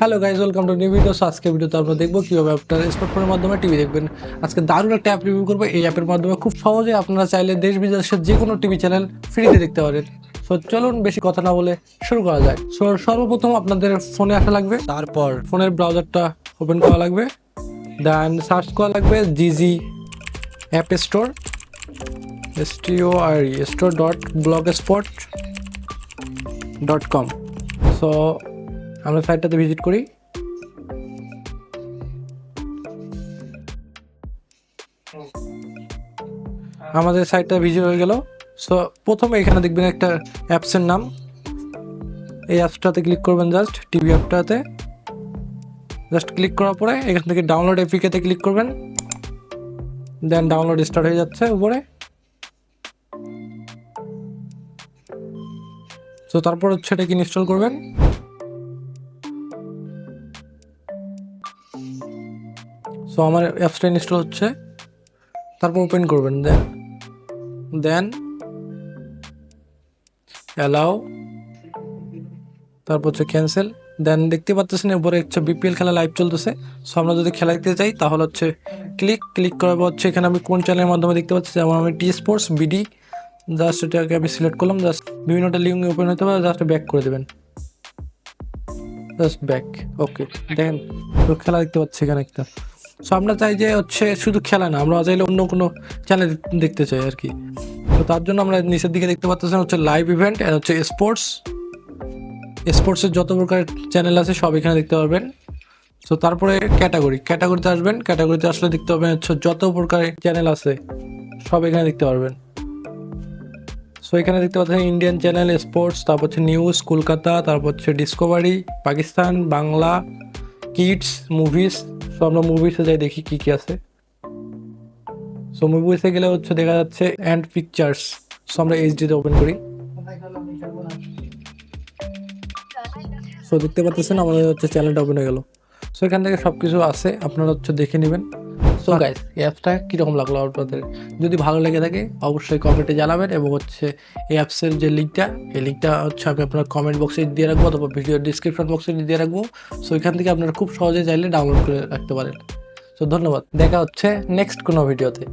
Hello guys welcome to new video আজকে ভিডিওতে আমরা দেখব কীভাবে আপনার স্মার্টফোনের মাধ্যমে টিভি দেখবেন। আজকে দারুণ একটা অ্যাপ রিভিউ করব। এই অ্যাপের মাধ্যমে খুব সহজে আপনারা চাইলে দেশ বিদেশের যে কোনো টিভি চ্যানেল ফ্রিতে দেখতে পারেন। সো চলুন বেশি কথা না বলে শুরু করা যায় সো সর্বপ্রথম আপনাদের ফোনে আসা লাগবে। তারপর ফোনের ব্রাউজারটা ওপেন করা লাগবে। দেন সার্চ করা লাগবে GG app store S T O R store dot blog spot dot com so আমরা সাইটটাতে ভিজিট করি। আমাদের সাইটটা ভিজিট হয়ে গেল। সো প্রথমে এখানে দেখবেন একটা অ্যাপসের নাম। এই অ্যাপসটাতে ক্লিক করবেন জাস্ট টিভি অ্যাপটাতে জাস্ট ক্লিক করার পরে এখান থেকে ডাউনলোড এপিকেতে ক্লিক করবেন। দেন ডাউনলোড স্টার্ট হয়ে যাচ্ছে উপরে। তো তারপর হচ্ছে এটাকে ইনস্টল করবেন। সো আমার অ্যাপসটা ইনস্টল হচ্ছে। তারপর ওপেন করবেন দেন দেন অ্যালাও তারপর হচ্ছে ক্যান্সেল দেন দেখতে পাচ্ছেন এরপরে হচ্ছে বিপিএল খেলা লাইভ চলতেছে। সো আমরা যদি খেলা দেখতে চাই তাহলে হচ্ছে ক্লিক ক্লিক করার পর হচ্ছে এখানে আমি কোন চ্যানেলের মাধ্যমে দেখতে পাচ্ছি যেমন আমি টি স্পোর্টস বিডি জাস্ট এটাকে আমি সিলেক্ট করলাম জাস্ট বিভিন্নটা লিঙ্ক ওপেন হতে পারে জাস্ট ব্যাক করে দেবেন। জাস্ট ব্যাক ওকে দেখেন তো খেলা দেখতে পাচ্ছি এখানে একটা। সো আমরা চাই যে হচ্ছে শুধু খেলা না, আমরা চাইলে অন্য কোনো চ্যানেল দেখতে চাই আর কি। তো তার জন্য আমরা নিচের দিকে দেখতে পাচ্ছেন হচ্ছে লাইভ ইভেন্ট আর হচ্ছে স্পোর্টস স্পোর্টসের যত প্রকার চ্যানেল আছে, সব এখানে দেখতে পারবেন। সো তারপরে ক্যাটাগরি ক্যাটাগরিতে আসবেন। ক্যাটাগরিতে আসলে দেখতে পাবেন হচ্ছে যত প্রকার চ্যানেল আছে, সব এখানে দেখতে পারবেন। সো এখানে দেখতে পাচ্ছেন ইন্ডিয়ান চ্যানেল স্পোর্টস তারপর হচ্ছে নিউজ কলকাতা, তারপর হচ্ছে discovery Pakistan Bangla kids movies so আমরা মুভিসে যাই, দেখি কি কি আছে। সো মুভিসে গেলে হচ্ছে দেখা যাচ্ছে অ্যান্ড পিকচার্স সো আমরা এইচডিতে ওপেন করি। সো দেখতে পাচ্ছেন আমাদের হচ্ছে চ্যানেলটা ওপেন হয়ে গেল। সো এখান থেকে সব কিছু আছে, আপনারা হচ্ছে দেখে নেবেন। সো গাইস এই অ্যাপসটা কীরকম লাগল আপনাদের? যদি ভালো লেগে থাকে, অবশ্যই কমেন্টে জানাবেন এবং হচ্ছে এই অ্যাপসের যে লিঙ্কটা, এই লিঙ্কটা হচ্ছে আমি আপনার কমেন্ট বক্সে দিয়ে রাখব অথবা ভিডিও ডিসক্রিপশন বক্সে দিয়ে রাখব। সো এখান থেকে আপনারা খুব সহজে চাইলে ডাউনলোড করে রাখতে পারেন। সো ধন্যবাদ, দেখা হচ্ছে নেক্সট কোনো ভিডিওতে